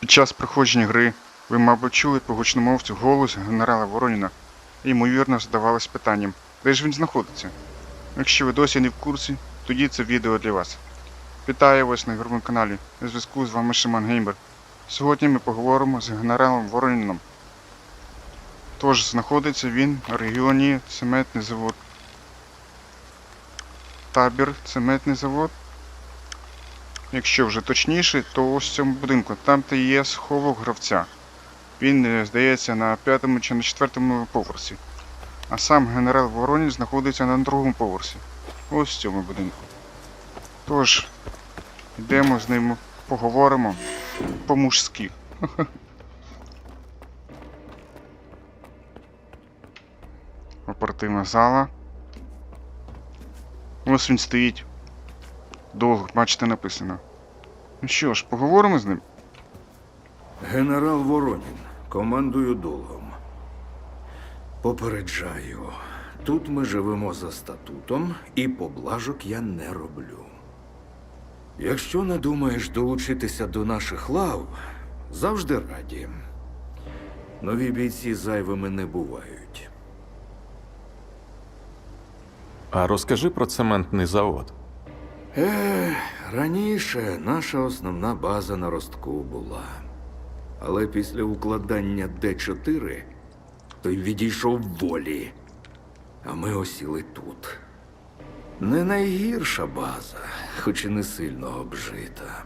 Під час проходження гри ви, мабуть, чули по гучномовцю голос генерала Вороніна і, ймовірно, задавались питанням, де ж він знаходиться. Якщо ви досі не в курсі, тоді це відео для вас. Вітаю вас на ігровому каналі. На зв'язку з вами Шиман Геймер. Сьогодні ми поговоримо з генералом Вороніном. Тож знаходиться він в регіоні Цементний завод. Табір Цементний завод. Якщо вже точніше, то ось в цьому будинку, там де є сховок гравця. Він, е, здається, на п'ятому чи на четвертому поверсі. А сам генерал Воронін знаходиться на другому поверсі. Ось в цьому будинку. Тож, йдемо з ним, поговоримо по-мужськи. Оперативна зала. Ось він стоїть. Довго, бачите, написано. Ну що ж, поговоримо з ним? Генерал Воронін, командую долгом. Попереджаю, тут ми живемо за статутом, і поблажок я не роблю. Якщо не думаєш долучитися до наших лав, завжди раді. Нові бійці зайвими не бувають. А розкажи про цементний завод. Е, раніше наша основна база на ростку була. Але після укладання Д4 той відійшов волі. А ми осіли тут. Не найгірша база, хоч і не сильно обжита.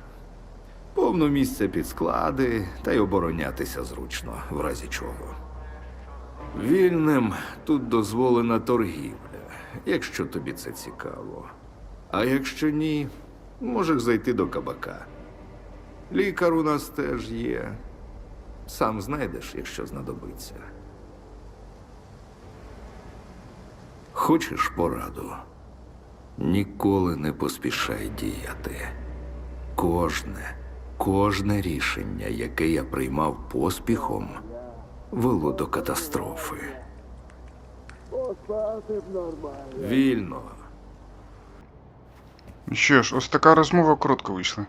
Повно місця під склади, та й оборонятися зручно, в разі чого. Вільним тут дозволена торгівля, якщо тобі це цікаво. А якщо ні, можеш зайти до кабака. Лікар у нас теж є. Сам знайдеш, якщо знадобиться. Хочеш пораду? Ніколи не поспішай діяти. Кожне, кожне рішення, яке я приймав поспіхом, вело до катастрофи. Вільно. Що ж, ось така розмова коротко вийшла.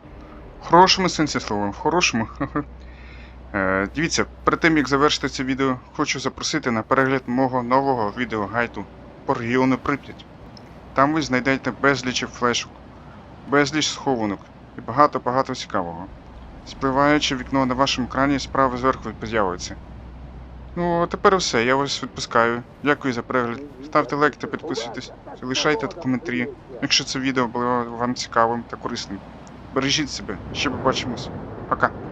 В хорошому сенсі слова, в хорошому. Е, Дивіться, перед тим як завершити це відео, хочу запросити на перегляд мого нового відеогайду по регіону Прип'ять. Там ви знайдете безліч флешок, безліч схованок і багато-багато цікавого. Спливаючи вікно на вашому екрані справа зверху з'явиться. Ну, а тепер все, я вас відпускаю. Дякую за перегляд. Ставте лайк та підписуйтесь, залишайте коментарі, якщо це відео було вам цікавим та корисним. Бережіть себе, ще побачимось. Пока.